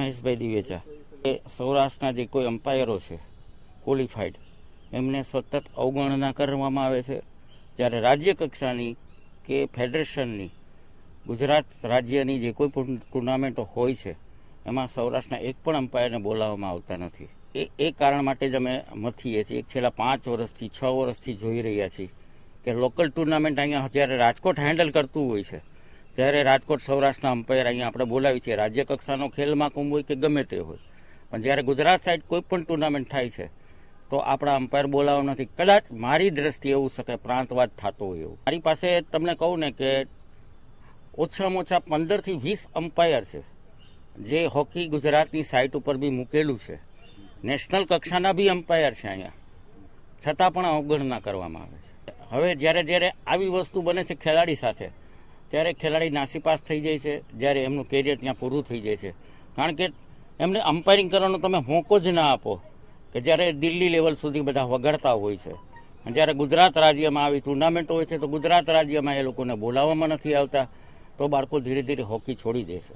મહેશભાઈ દિવેચા એ સૌરાષ્ટ્રના જે કોઈ અમ્પાયરો છે ક્વોલિફાઈડ એમને સતત અવગણના કરવામાં આવે છે. જ્યારે રાજ્ય કક્ષાની કે ફેડરેશનની ગુજરાત રાજ્યની જે કોઈ પણ ટુર્નામેન્ટો હોય છે, એમાં સૌરાષ્ટ્રના એક પણ અમ્પાયરને બોલાવવામાં આવતા નથી. એ એ કારણ માટે જ અમે મથીએ છીએ. એક છેલ્લા પાંચ વર્ષથી, છ વર્ષથી જોઈ રહ્યા છીએ કે લોકલ ટુર્નામેન્ટ અહીંયા જ્યારે રાજકોટ હેન્ડલ કરતું હોય છે ત્યારે રાજકોટ સૌરાષ્ટ્રના અમ્પાયર અહીંયા આપણે બોલાવી છે રાજ્ય કક્ષાનો ખેલ મહાકુંભ હોય કે ગમે તે હોય, પણ જ્યારે ગુજરાત સાઈડ કોઈ પણ ટુર્નામેન્ટ થાય છે, તો આપણા અમ્પાયર બોલાવવા નથી. કદાચ મારી દ્રષ્ટિએ એવું શકે, પ્રાંતવાદ થતો હોય એવું. મારી પાસે તમને કહું ને કે ઓછામાં ઓછા પંદરથી વીસ અમ્પાયર છે, જે હોકી ગુજરાતની સાઇટ ઉપર બી મૂકેલું છે. નેશનલ કક્ષાના બી અમ્પાયર છે અહીંયા. છતાં પણ અવગણના કરવામાં આવે છે. હવે જ્યારે જ્યારે આવી વસ્તુ બને છે ખેલાડી સાથે ત્યારે ખેલાડી નાસીપાસ થઈ જાય છે, જ્યારે એમનું કેરિયર ત્યાં પૂરું થઈ જાય છે. કારણ કે એમને અમ્પાયરિંગ કરવાનો તમે મોકો જ ના આપો કે જ્યારે દિલ્હી લેવલ સુધી બધા વગાડતા હોય છે. જ્યારે ગુજરાત રાજ્યમાં આવી ટુર્નામેન્ટ હોય છે, તો ગુજરાત રાજ્યમાં એ લોકોને બોલાવવામાં નથી આવતા, તો બાળકો ધીરે ધીરે હોકી છોડી દે છે.